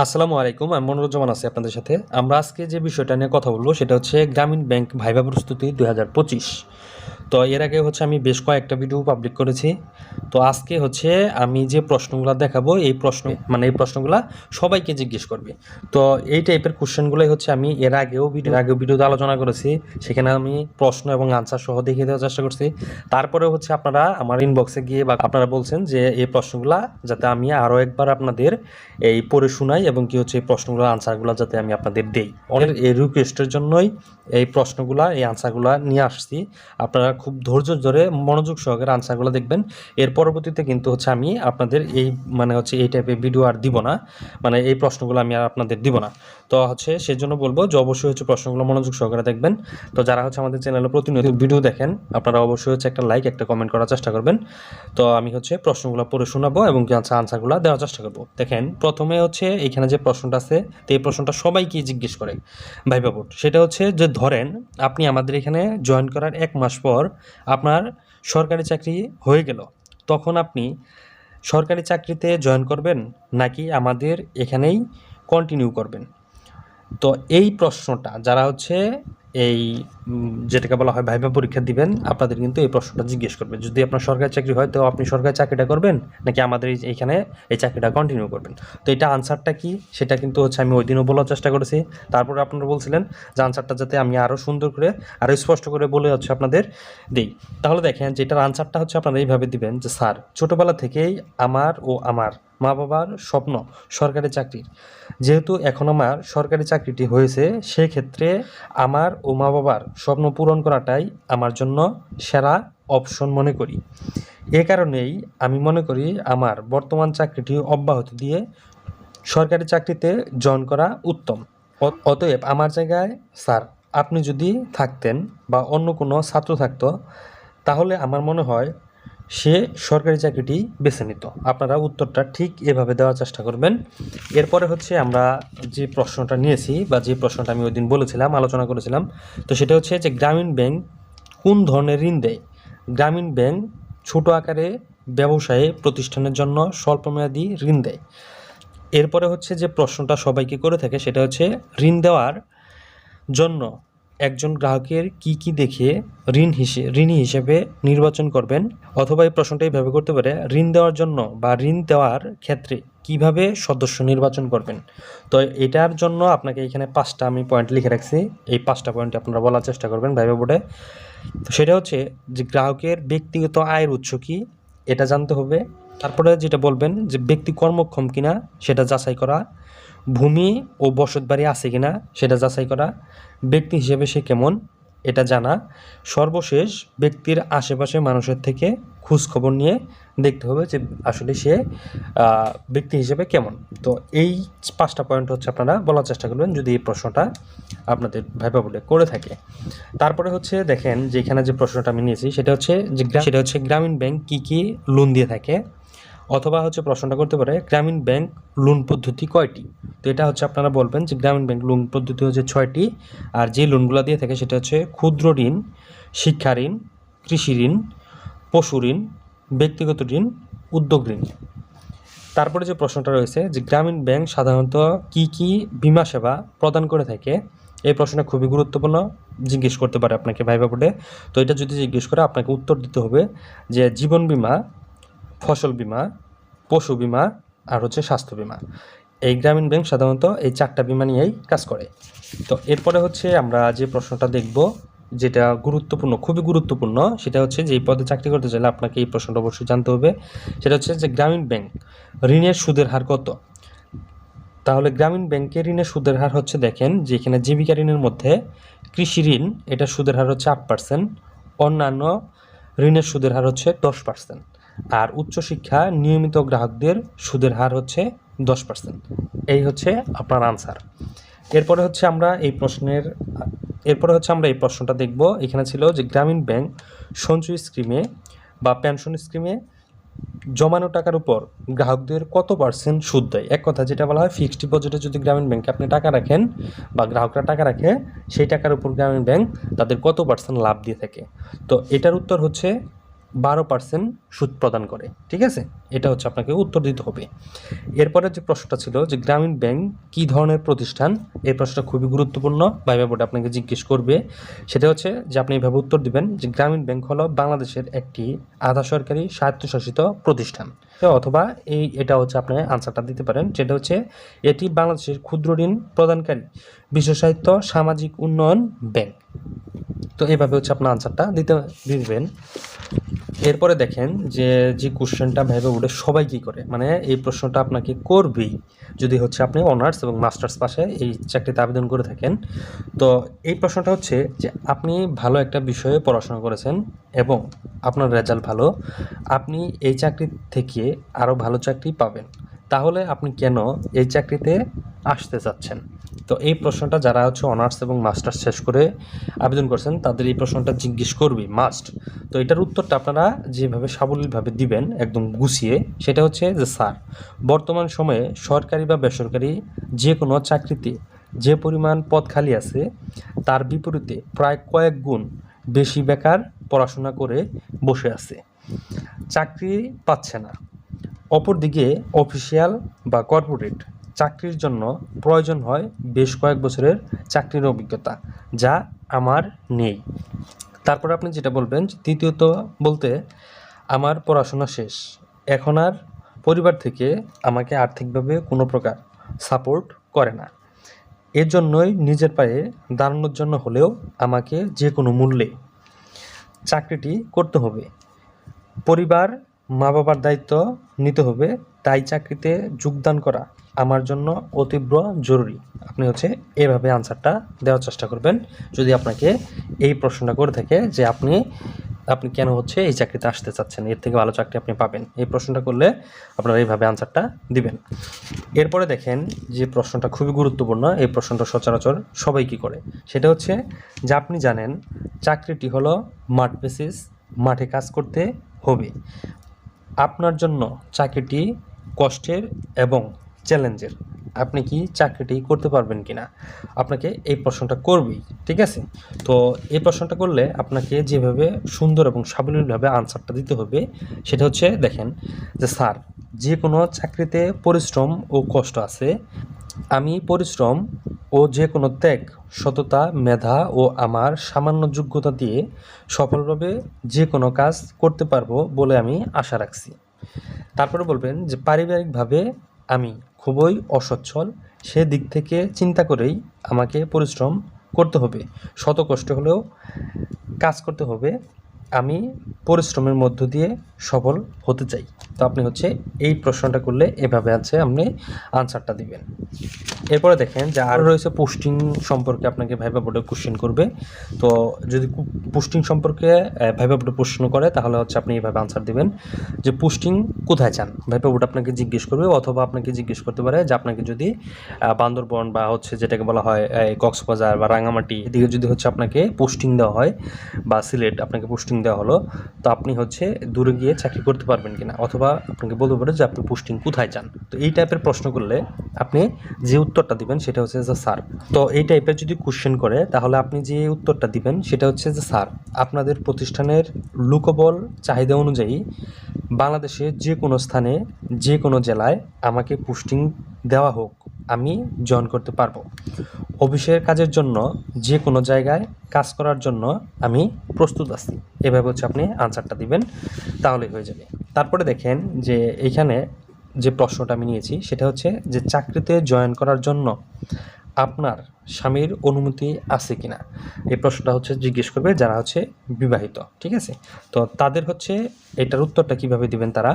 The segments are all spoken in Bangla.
আসসালামু আলাইকুম, আমি মনোরঞ্জন আছি আপনাদের সাথে। আমরা আজকে যে বিষয়টা নিয়ে কথা বলব সেটা হচ্ছে গ্রামীণ ব্যাংক ভাইভা প্রস্তুতি দু হাজার পঁচিশ। তো এর আগে হচ্ছে আমি বেশ কয়েকটা ভিডিও পাবলিক করেছি। তো আজকে হচ্ছে আমি যে প্রশ্নগুলো দেখাবো, এই প্রশ্ন মানে এই প্রশ্নগুলো সবাইকে জিজ্ঞেস করবে। তো এই টাইপের কোশ্চেনগুলোই হচ্ছে আমি এর আগেও ভিডিও আগেও ভিডিওতে আলোচনা করেছি। সেখানে আমি প্রশ্ন এবং আনসার সহ দেখিয়ে দেওয়ার চেষ্টা করছি। তারপরে হচ্ছে আপনারা আমার ইনবক্সে গিয়ে বা আপনারা বলছেন যে এই প্রশ্নগুলো যাতে আমি আরও একবার আপনাদের এই পড়ে শোনাই এবং কি হচ্ছে এই প্রশ্নগুলোর আনসারগুলো যাতে আমি আপনাদের দেই। অনেক এই রিকোয়েস্টের জন্যই এই প্রশ্নগুলা, এই আনসারগুলো নিয়ে আসছি। আপনারা খুব ধৈর্য ধরে মনোযোগ সহকারে আনসারগুলো দেখবেন। এর পরবর্তীতে কিন্তু হচ্ছে আমি আপনাদের এই মানে হচ্ছে এই টাইপের ভিডিও আর দিব না। মানে এই প্রশ্নগুলো আমি আর আপনাদের দিব না। তো হচ্ছে সেজন্য বলব যে অবশ্যই হচ্ছে প্রশ্নগুলো মনোযোগ সহকারে দেখবেন। তো যারা হচ্ছে আমাদের চ্যানেলে প্রতিনিয়ত ভিডিও দেখেন, আপনারা অবশ্যই হচ্ছে একটা লাইক একটা কমেন্ট করার চেষ্টা করবেন। তো আমি হচ্ছে প্রশ্নগুলো পড়ে শোনাবো এবং কি আনসার আনসারগুলো দেওয়ার চেষ্টা করব। দেখেন, প্রথমে হচ্ছে এখানে যে প্রশ্নটা আছে, তো এই প্রশ্নটা সবাইকে জিজ্ঞেস করে? ভাইবা বোর্ড সেটা হচ্ছে যে ধরেন আপনি আমাদের এখানে জয়েন করার এক মাস পর আপনার সরকারি চাকরি হয়ে গেল। তখন আপনি সরকারি চাকরিতে জয়েন করবেন নাকি আমাদের এখানেই কন্টিনিউ করবেন? তো এই প্রশ্নটা যারা হচ্ছে এই যেটাকে বলা হয় ভাইবা পরীক্ষা দিবেন, আপনাদের কিন্তু এই প্রশ্নটা জিজ্ঞেস করবে যদি আপনার সরকারি চাকরি হয়, তো আপনি সরকারি চাকরিটা করবেন, নাকি আমাদের এই- এইখানে এই চাকরিটা কন্টিনিউ করবেন? তো এটা আনসারটা কি? সেটা কিন্তু হচ্ছে আমি ওই দিনও বলার চেষ্টা করেছি। তারপরে আপনারা বলছিলেন যে আনসারটা যাতে আমি আরও সুন্দর করে আরও স্পষ্ট করে বলে হচ্ছে আপনাদের দিই। তাহলে দেখেন, যেটার আনসারটা হচ্ছে আপনারা এইভাবে দিবেন যে, স্যার, ছোটোবেলা থেকেই আমার ও আমার মা বাবার স্বপ্ন সরকারি চাকরির। যেহেতু এখন আমার সরকারি চাকরিটি হয়েছে, সেক্ষেত্রে আমার ও মা বাবার স্বপ্ন পূরণ করাটাই আমার জন্য সেরা অপশন মনে করি। এ কারণেই আমি মনে করি আমার বর্তমান চাকরিটি অব্যাহত দিয়ে সরকারি চাকরিতে জয়েন করা উত্তম। অতএব আমার জায়গায়, স্যার, আপনি যদি থাকতেন বা অন্য কোনো ছাত্র থাকতো, তাহলে আমার মনে হয় সে সরকারি চাকরিটি বেছে নিত। আপনারা উত্তরটা ঠিক এভাবে দেওয়ার চেষ্টা করবেন। এরপরে হচ্ছে আমরা যে প্রশ্নটা নিয়েছি বা যে প্রশ্নটা আমি ওই দিন বলেছিলাম, আলোচনা করেছিলাম, তো সেটা হচ্ছে যে গ্রামীণ ব্যাংক কোন ধরনের ঋণ দেয়? গ্রামীণ ব্যাংক ছোট আকারে ব্যবসায়ী প্রতিষ্ঠানের জন্য স্বল্পমেয়াদী ঋণ দেয়। এরপরে হচ্ছে যে প্রশ্নটা সবাইকে করে থাকে, সেটা হচ্ছে ঋণ দেওয়ার জন্য একজন গ্রাহকের কি কি দেখে ঋণ হিসেবে ঋণী হিসেবে নির্বাচন করবেন? অথবা এই প্রশ্নটা এইভাবে করতে পারে, ঋণ দেওয়ার জন্য বা ঋণ দেওয়ার ক্ষেত্রে কীভাবে সদস্য নির্বাচন করবেন? তো এটার জন্য আপনাকে এখানে পাঁচটা আমি পয়েন্ট লিখে রাখছি। এই পাঁচটা পয়েন্ট আপনারা বলার চেষ্টা করবেন ভাইবা বোর্ডে। তো সেটা হচ্ছে যে গ্রাহকের ব্যক্তিগত আয়ের উৎস কি, এটা জানতে হবে। তারপরে যেটা বলবেন যে ব্যক্তি কর্মক্ষম কিনা, সেটা যাচাই করা। ভূমি ও বসত বাড়ি আছে কিনা সেটা যাচাই করা। ব্যক্তি হিসেবে সে কেমন, এটা জানা। সর্বশেষ ব্যক্তির আশেপাশে মানুষের থেকে খোঁজ খবর নিয়ে দেখতে হবে যে আসলে সে ব্যক্তি হিসেবে কেমন। তো এই পাঁচটা পয়েন্ট হচ্ছে আপনারা বলার চেষ্টা করবেন যদি এই প্রশ্নটা আপনাদের ভাইবা বলে করে থাকে। তারপরে হচ্ছে দেখেন যে এখানে যে প্রশ্নটা আমি নিয়েছি সেটা হচ্ছে যে সেটা হচ্ছে গ্রামীণ ব্যাংক কি কি লোন দিয়ে থাকে। অথবা হচ্ছে প্রশ্নটা করতে পারে, গ্রামীণ ব্যাংক লোন পদ্ধতি কয়টি? তো এটা হচ্ছে আপনারা বলবেন যে গ্রামীণ ব্যাংক লোন পদ্ধতি হচ্ছে ছয়টি, আর যে লোনগুলো দিয়ে থাকে সেটা হচ্ছে ক্ষুদ্র ঋণ, শিক্ষা ঋণ, কৃষি ঋণ, পশু ঋণ, ব্যক্তিগত ঋণ, উদ্যোগ ঋণ। তারপরে যে প্রশ্নটা রয়েছে যে গ্রামীণ ব্যাংক সাধারণত কি কি বিমা সেবা প্রদান করে থাকে, এই প্রশ্নটা খুবই গুরুত্বপূর্ণ, জিজ্ঞেস করতে পারে আপনাকে ভাইবা বোর্ডে। তো এটা যদি জিজ্ঞেস করে আপনাকে উত্তর দিতে হবে যে জীবন বীমা ফসল বীমা, পশু বিমা আর হচ্ছে স্বাস্থ্য বীমা। এই গ্রামীণ ব্যাংক সাধারণত এই চারটা বীমা নিয়েই কাজ করে। তো এরপরে হচ্ছে আমরা যে প্রশ্নটা দেখব, যেটা গুরুত্বপূর্ণ, খুবই গুরুত্বপূর্ণ, সেটা হচ্ছে যে এই পদে চাকরি করতে চাইলে আপনাকে এই প্রশ্নটা অবশ্যই জানতে হবে। সেটা হচ্ছে যে গ্রামীণ ব্যাংক, ঋণের সুদের হার কত? তাহলে গ্রামীণ ব্যাংকের ঋণের সুদের হার হচ্ছে দেখেন যে এখানে জীবিকা ঋণের মধ্যে কৃষি ঋণ এটা সুদের হার হচ্ছে আট পার্সেন্ট অন্যান্য ঋণের সুদের হার হচ্ছে দশ পার্সেন্ট আর উচ্চশিক্ষা নিয়মিত গ্রাহকদের সুদের হার হচ্ছে দশ পার্সেন্ট এই হচ্ছে আপনার আনসার এরপরে হচ্ছে আমরা এই প্রশ্নের, এরপরে হচ্ছে আমরা এই প্রশ্নটা দেখব। এখানে ছিল যে গ্রামীণ ব্যাংক সঞ্চয় স্কিমে বা পেনশন স্কিমে জমানো টাকার উপর গ্রাহকদের কত পার্সেন্ট সুদ দেয়? এক কথা যেটা বলা হয় ফিক্সড ডিপোজিটে যদি গ্রামীণ ব্যাংকে আপনি টাকা রাখেন বা গ্রাহকরা টাকা রাখে, সেই টাকার উপর গ্রামীণ ব্যাংক তাদের কত পার্সেন্ট লাভ দিয়ে থাকে? তো এটার উত্তর হচ্ছে বারো পার্সেন্ট সুদ প্রদান করে, ঠিক আছে? এটা হচ্ছে আপনাকে উত্তর দিতে হবে। এরপরে যে প্রশ্নটা ছিল যে গ্রামীণ ব্যাংক কী ধরনের প্রতিষ্ঠান, এই প্রশ্নটা খুবই গুরুত্বপূর্ণ ভাইবা বোর্ড আপনাকে জিজ্ঞেস করবে। সেটা হচ্ছে যে আপনি এভাবে উত্তর দিবেন যে গ্রামীণ ব্যাংক হলো বাংলাদেশের একটি আধা সরকারি স্বায়ত্তশাসিত প্রতিষ্ঠান। অথবা এই, এটা হচ্ছে আপনি আনসারটা দিতে পারেন, যেটা হচ্ছে এটি বাংলাদেশের ক্ষুদ্র ঋণ প্রদানকারী, বিশেষায়িত সামাজিক উন্নয়ন ব্যাংক। তো এইভাবে হচ্ছে আপনার আনসারটা দিতে দিবেন। এরপরে দেখেন যে যে কোশ্চেনটা ভেবে উঠে সবাই কী করে? মানে এই প্রশ্নটা আপনাকে করবেই। যদি হচ্ছে আপনি অনার্স এবং মাস্টার্স পাশে এই চাকরিতে আবেদন করে থাকেন, তো এই প্রশ্নটা হচ্ছে যে, আপনি ভালো একটা বিষয়ে পড়াশোনা করেছেন এবং আপনার রেজাল্ট ভালো, আপনি এই চাকরি থেকে আরও ভালো চাকরি পাবেন। তাহলে আপনি কেন এই চাকরিতে আসতে চাচ্ছেন? তো এই প্রশ্নটা যারা হচ্ছে অনার্স এবং মাস্টার্স শেষ করে আবেদন করছেন, তাদের এই প্রশ্নটা জিজ্ঞেস করবি মাস্ট তো এটার উত্তরটা আপনারা যেভাবে সাবলীলভাবে দিবেন, একদম গুছিয়ে, সেটা হচ্ছে যে, স্যার, বর্তমান সময়ে সরকারি বা বেসরকারি যে কোনো চাকরিতে যে পরিমাণ পদ খালি আছে, তার বিপরীতে প্রায় কয়েক গুণ বেশি বেকার পড়াশোনা করে বসে আছে। চাকরি পাচ্ছে না। অপরদিকে অফিসিয়াল বা কর্পোরেট চাকরির জন্য প্রয়োজন হয় বেশ কয়েক বছরের চাকরির অভিজ্ঞতা, যা আমার নেই। তারপর আপনি যেটা বলবেন তৃতীয়ত বলতে, আমার পড়াশোনা শেষ। এখন আর পরিবার থেকে আমাকে আর্থিকভাবে কোনো প্রকার সাপোর্ট করে না। এর জন্যই নিজের পায়ে দাঁড়ানোর জন্য হলেও আমাকে যে কোনো মূল্যে চাকরিটি করতে হবে। পরিবার মা বাবার দায়িত্ব নিতে হবে, তাই চাকরিতে যোগদান করা আমার জন্য অতীব্র জরুরি। আপনি হচ্ছে এভাবে আনসারটা দেওয়ার চেষ্টা করবেন। যদি আপনাকে এই প্রশ্নটা করে থাকে যে আপনি আপনি কেন হচ্ছে এই চাকরিতে আসতে চাচ্ছেন, এর থেকে ভালো চাকরি আপনি পাবেন, এই প্রশ্নটা করলে আপনারা এইভাবে আনসারটা দিবেন। এরপরে দেখেন যে প্রশ্নটা খুবই গুরুত্বপূর্ণ, এই প্রশ্নটা সচরাচর সবাই কী করে? সেটা হচ্ছে যে আপনি জানেন চাকরিটি হলো মাঠ বেসিস মাঠে কাজ করতে হবে। আপনার জন্য চাকরিটি কষ্টের এবং চ্যালেঞ্জের, আপনি কি চাকরিটি করতে পারবেন কি না আপনাকে এই প্রশ্নটা করবেই, ঠিক আছে? তো এই প্রশ্নটা করলে আপনাকে যেভাবে সুন্দর এবং সাবলীলভাবে আনসারটা দিতে হবে, সেটা হচ্ছে দেখেন যে, স্যার, যে কোনো চাকরিতে পরিশ্রম ও কষ্ট আছে, আমি পরিশ্রম ও যে কোনো ত্যাগ, সততা, মেধা ও আমার সামান্য যোগ্যতা দিয়ে সফলভাবে যে কোনো কাজ করতে পারব বলে আমি আশা রাখছি। তারপরে বলবেন যে, পারিবারিকভাবে আমি খুবই অসচ্ছল, সে দিক থেকে চিন্তা করেই আমাকে পরিশ্রম করতে হবে। শত কষ্ট হলেও কাজ করতে হবে। আমি পরিশ্রমের মধ্য দিয়ে সফল হতে চাই। তো আপনি হচ্ছে এই প্রশ্নটা করলে এভাবে আছে, আপনি আনসারটা দিবেন। এরপরে দেখেন যে আরও রয়েছে পোস্টিং সম্পর্কে আপনাকে ভাইবা বোর্ডে কোশ্চেন করবে। তো যদি পোস্টিং সম্পর্কে ভাইবা বোর্ডে প্রশ্ন করে, তাহলে হচ্ছে আপনি এইভাবে আনসার দিবেন যে পোস্টিং কোথায় চান? ভাইবা বোর্ড আপনাকে জিজ্ঞেস করবে অথবা আপনাকে জিজ্ঞেস করতে পারে যে আপনাকে যদি বান্দরবন বা হচ্ছে যেটাকে বলা হয় কক্সবাজার বা রাঙামাটি এদিকে যদি হচ্ছে আপনাকে পোস্টিং দেওয়া হয় বা সিলেট আপনাকে পোস্টিং দেওয়া হলো, তো আপনি হচ্ছে দূরে গিয়ে চাকরি করতে পারবেন কিনা? অথবা আপনাকে বলতে পারে যে আপনি পোস্টিং কোথায় চান তো এই টাইপের প্রশ্ন করলে আপনি যে উত্তরটা দিবেন সেটা হচ্ছে যে স্যার। তো এই টাইপের যদি কোশ্চেন করে, তাহলে আপনি যে উত্তরটা দিবেন সেটা হচ্ছে যে স্যার, আপনাদের প্রতিষ্ঠানের লোকবল চাহিদা অনুযায়ী বাংলাদেশে যে কোনো স্থানে, যে কোনো জেলায় আমাকে পোস্টিং দেওয়া হোক, আমি জয়েন করতে পারব। অফিসের কাজের জন্য যে কোনো জায়গায় কাজ করার জন্য আমি প্রস্তুত আছি। এভাবে হচ্ছে আপনি আনসারটা দিবেন, তাহলেই হয়ে যাবে। তারপরে দেখেন যে এইখানে যে প্রশ্নটা আমি নিয়েছি, সেটা হচ্ছে যে চাকরিতে জয়েন করার জন্য আপনার স্বামীর অনুমতি আছে কিনা? এই প্রশ্নটা হচ্ছে জিজ্ঞেস করবে যারা হচ্ছে বিবাহিত, ঠিক আছে? তো তাদের হচ্ছে এটার উত্তরটা কীভাবে দিবেন তারা?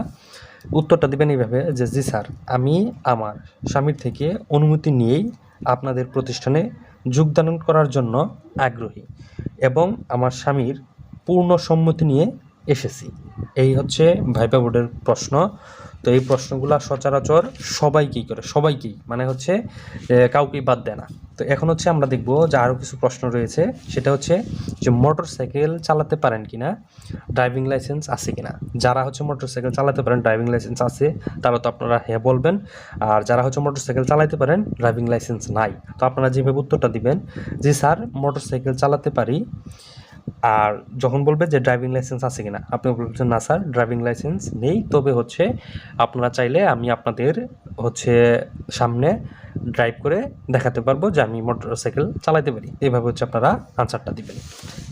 উত্তরটা দিবেন এইভাবে যে, জি স্যার, আমি আমার স্বামীর থেকে অনুমতি নিয়েই আপনাদের প্রতিষ্ঠানে যোগদান করার জন্য আগ্রহী এবং আমার স্বামীর পূর্ণ সম্মতি নিয়ে এসেছি। এই হচ্ছে ভাইপা বোর্ডের প্রশ্ন। তো এই প্রশ্নগুলো সচরাচর সবাইকেই করে, সবাইকেই। মানে হচ্ছে কাউকেই বাদ দেয় না। তো এখন হচ্ছে আমরা দেখব যে আরও কিছু প্রশ্ন রয়েছে। সেটা হচ্ছে যে মোটর সাইকেল চালাতে পারেন কিনা, ড্রাইভিং লাইসেন্স আছে কি না যারা হচ্ছে মোটর সাইকেল চালাতে পারেন, ড্রাইভিং লাইসেন্স আছে, তারা তো আপনারা হ্যাঁ বলবেন। আর যারা হচ্ছে মোটর সাইকেল চালাতে পারেন, ড্রাইভিং লাইসেন্স নাই। তো আপনারা যেভাবে উত্তরটা দিবেন, যে স্যার মোটর সাইকেল চালাতে পারি আর যখন বলবে যে ড্রাইভিং লাইসেন্স আছে কিনা আপনি বলছেন না স্যার ড্রাইভিং লাইসেন্স নেই। তবে হচ্ছে আপনারা চাইলে আমি আপনাদের হচ্ছে সামনে ড্রাইভ করে দেখাতে পারব যে আমি মোটরসাইকেল চালাতে পারি। এইভাবে হচ্ছে আপনারা আনসারটা দিবেন।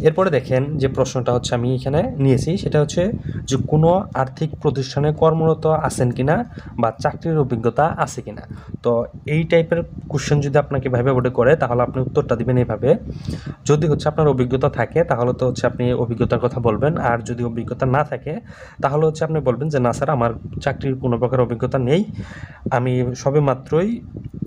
এরপরে দেখেন যে প্রশ্নটা হচ্ছে আমি এখানে নিয়েছি, সেটা হচ্ছে যে কোনো আর্থিক প্রতিষ্ঠানে কর্মরত আছেন কিনা বা চাকরির অভিজ্ঞতা আছে কিনা? তো এই টাইপের কোশ্চেন যদি আপনাকে ভাবে বোর্ডে করে, তাহলে আপনি উত্তরটা দিবেন এইভাবে যদি হচ্ছে আপনার অভিজ্ঞতা থাকে, তাহলে তো হচ্ছে আপনি অভিজ্ঞতার কথা বলবেন। আর যদি অভিজ্ঞতা না থাকে, তাহলে হচ্ছে আপনি বলবেন যে, না স্যার, আমার চাকরির কোনো প্রকার অভিজ্ঞতা নেই। আমি সবে মাত্রই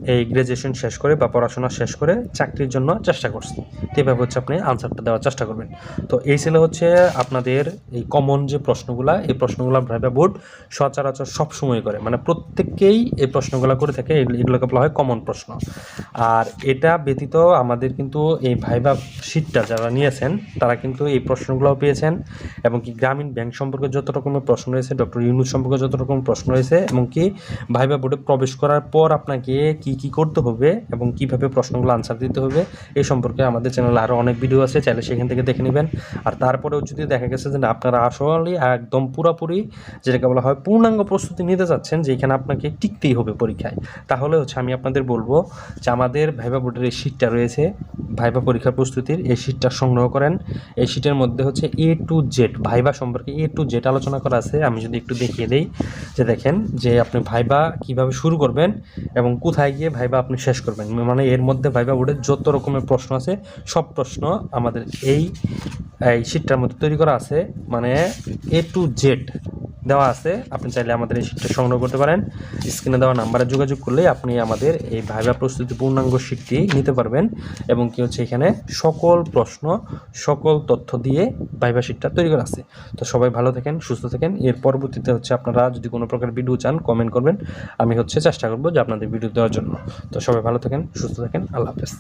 এই গ্র্যাজুয়েশন শেষ করে বা পড়াশোনা শেষ করে চাকরির জন্য চেষ্টা করছি। তো এভাবে হচ্ছে আপনি আনসারটা দেওয়ার চেষ্টা করবেন। তো এই ছিল হচ্ছে আপনাদের এই কমন যে প্রশ্নগুলা, এই প্রশ্নগুলো ভাইবা বোর্ড সচরাচর সবসময় করে। মানে প্রত্যেককেই এই প্রশ্নগুলো করে থাকে এগুলোকে বলা হয় কমন প্রশ্ন। আর এটা ব্যতীত আমাদের কিন্তু এই ভাইবা শিটটা যারা নিয়েছেন তারা কিন্তু এই প্রশ্নগুলোও পেয়েছেন এবং কি গ্রামীণ ব্যাংক সম্পর্কে যত রকমের প্রশ্ন রয়েছে, ডক্টর ইউনুস সম্পর্কে যত রকম প্রশ্ন রয়েছে এবং কি ভাইবা বোর্ডে প্রবেশ করার পর আপনাকে কি কি করতে হবে এবং কীভাবে প্রশ্নগুলো আনসার দিতে হবে এই সম্পর্কে আমাদের চ্যানেলে আরও অনেক ভিডিও আছে, চাইলে সেখান থেকে দেখে নেবেন। আর তারপরেও যদি দেখা গেছে যে আপনারা আসলে একদম পুরোপুরি যেটাকে বলা হয় পূর্ণাঙ্গ প্রস্তুতি নিতে চাচ্ছেন যে এখানে আপনাকে টিকতেই হবে পরীক্ষায়, তাহলে হচ্ছে আমি আপনাদের বলব যে আমাদের ভাইবা বোর্ডের এই শিটটা রয়েছে ভাইবা পরীক্ষার প্রস্তুতির এই শিটটা সংগ্রহ করেন। এই শিটের মধ্যে হচ্ছে এ টু জেড ভাইবা সম্পর্কে এ টু জেড আলোচনা করা আছে। আমি যদি একটু দেখিয়ে দেই, যে দেখেন, যে আপনি ভাইবা কীভাবে শুরু করবেন এবং কোথায় গিয়ে ভাইবা আপনি শেষ করবেন। মানে এর মধ্যে ভাইবা বোর্ডের যত রকমের প্রশ্ন আছে, সব প্রশ্ন আমাদের এই এই শিটটার মধ্যে তৈরি করা আছে। মানে এ টু জেড দেওয়া আছে। আপনি চাইলে আমাদের এই শিটটা সংগ্রহ করতে পারেন। স্ক্রিনে দেওয়া নাম্বারে যোগাযোগ করলে আপনি আমাদের এই ভাইবা প্রস্তুতি পূর্ণাঙ্গ শিটটি নিতে পারবেন এবং কি হচ্ছে এখানে সকল প্রশ্ন, সকল তথ্য দিয়ে ভাইবা শিটটা তৈরি করা আছে। তো সবাই ভালো থাকেন, সুস্থ থাকেন। এর পরবর্তীতে হচ্ছে আপনারা যদি কোনো প্রকার ভিডিও চান কমেন্ট করবেন। আমি হচ্ছে চেষ্টা করব যে আপনাদের ভিডিও দেওয়ার জন্য। তো সবাই ভালো থাকেন, সুস্থ থাকেন। আল্লাহ হাফেজ।